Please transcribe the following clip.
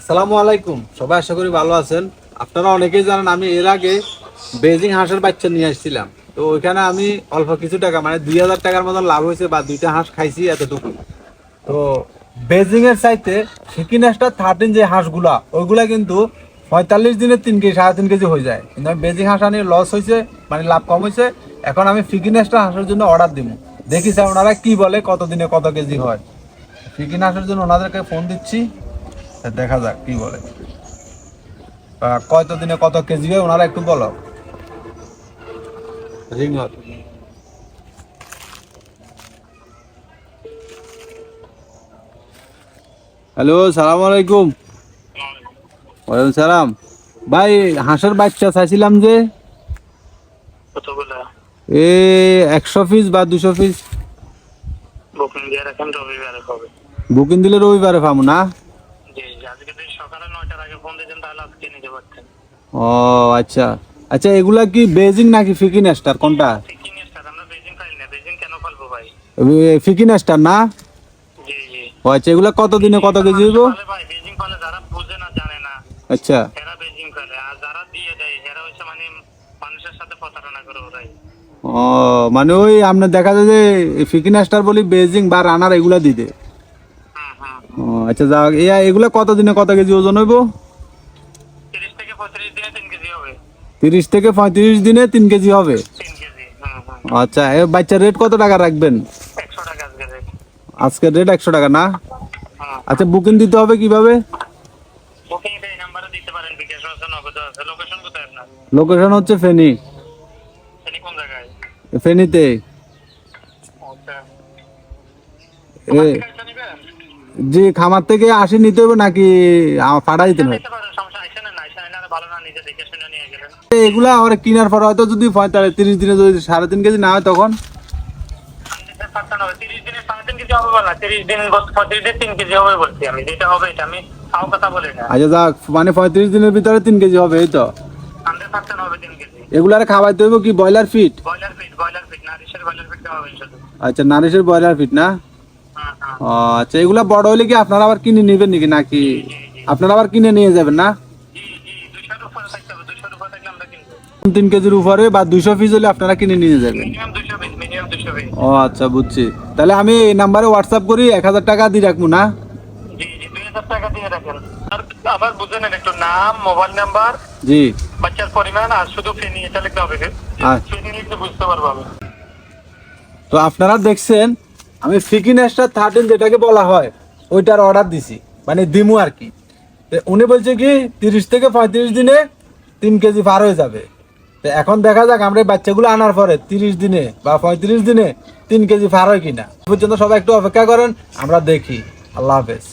আসসালামু আলাইকুম। সবাই আশা করি ভালো আছেন। আপনারা অনেকেই জানেন, আমি এর আগে বেজিং হাঁসের বাচ্চা নিয়ে আসছিলাম। তো ওইখানে আমি অল্প কিছু টাকা মানে দুই হাজার টাকার মতন লাভ হয়েছে বা দুইটা হাঁস খাইছি এতটুকু। তো বেজিং এর চাইতে সিকিনাসটা থার্টিন যে হাঁসগুলা, ওইগুলা কিন্তু পঁয়তাল্লিশ দিনে তিন কেজি, সাড়ে তিন কেজি হয়ে যায়। কিন্তু আমি বেজিং হাঁস আনি লস হয়েছে মানে লাভ কম হয়েছে। এখন আমি ফিকিনাসটা হাঁসের জন্য অর্ডার দিব দেখি স্যার ওনারা কি বলে কত দিনে কত কেজি হয়। ফিকিন হাঁসের জন্য ওনাদেরকে ফোন দিচ্ছি। দেখা যাক কি বলে। কত দিনে কত কেজি হয় ওনারা একটু বলো। হ্যালো সালাম আলাইকুম। ওয়ালাইকুম সালাম। ভাই হাঁসের বাচ্চা চাইছিলাম যে। এ একশো পিস বা দুশো পিস। বুকিং দিয়ে রাখেন রবিবারে হবে। বুকিং দিলে রবিবারে পাবো না? সকালে নয়টার আগে ফোন দিতেন তাহলে আজকে নিতে পারতেন। ও আচ্ছা। আচ্ছা এগুলা কি বেজিং নাকি স্টার? কোনটা? আমরা বেজিং খাই না। বেজিং কেন পালবো ভাই? ফিকিন স্টার না? জি জি। ও আচ্ছা এগুলা কত দিনে কত কেজি হইব? ভাই বেজিং পালে যারা বুঝে না জানে না। আচ্ছা। এরা বেজিং ফেলে আর যারা দিয়ে দেয় এরা হচ্ছে মানে মানুষের সাথে প্রতারণা করে ওরাই। ও মানে ওই আপনার দেখা যায় যে ফিকিন স্টার বলি বেজিং বা রানার এগুলা দিতে ও আচ্ছা যা এ এগুলা কত দিনে কত কেজি ওজন হইব? তিরিশ থেকে পঁয়ত্রিশ দিনে তিন কেজি হবে। থেকে দিনে কেজি কেজি আচ্ছা এ বাচ্চার রেট কত টাকা রাখবেন? একশো টাকা আজকে রেট আজকের রেট একশো টাকা না? আচ্ছা বুকিং দিতে হবে কীভাবে? বুকিং এই নাম্বারে দিতে পারেন বিকাশ আছে নগদ আছে লোকেশন কোথায় আপনার? লোকেশন হচ্ছে ফেনি। কোন জায়গায়? ফেনিতে। আচ্ছা। জি খামার থেকে আসি নিতে হবে নাকি আ- দিতে হবে? এগুলা আমার কেনার পর হয়তো যদি পঁয়তাল্লিশ তিরিশ দিনে যদি সাড়ে তিন কেজি না হয় তখন? আচ্ছা যাক মানে পঁয়ত্রিশ দিনের ভিতরে তিন কেজি হবে এই তো? এগুলার খাওয়াইতে হবে কি broiler fit fit fit fit আচ্ছা নারিশের ব্রয়লার ফিট না? আচ্ছা এগুলা বড় হলে কি আপনারা আবার কিনে নেবেন নাকি? নাকি আপনারা আবার কিনে নিয়ে যাবেন না? তিন কেজির উপরে বা পিস হলে আপনারা কিনে নিয়ে যাবেন। ও আচ্ছা বুঝছি। তাহলে আমি এই নাম্বারে হোয়াটসঅ্যাপ করি, এক হাজার টাকা দিয়ে রাখব, না? মোবাইল জি। আচ্ছা। বুঝতে পারব তো আপনারা দেখছেন আমি ফিকিন থার্টিন যেটাকে বলা হয়, ওইটার অর্ডার দিছি। মানে দিমু আর কি। উনি বলছে কি, তিরিশ থেকে পঁয়ত্রিশ দিনে তিন কেজি পার হয়ে যাবে। তো এখন দেখা যাক আমরা বাচ্চাগুলো আনার পরে তিরিশ দিনে বা পঁয়ত্রিশ দিনে তিন কেজি পার হয় কিনা। পর্যন্ত সবাই একটু অপেক্ষা করেন, আমরা দেখি। আল্লাহ হাফেজ।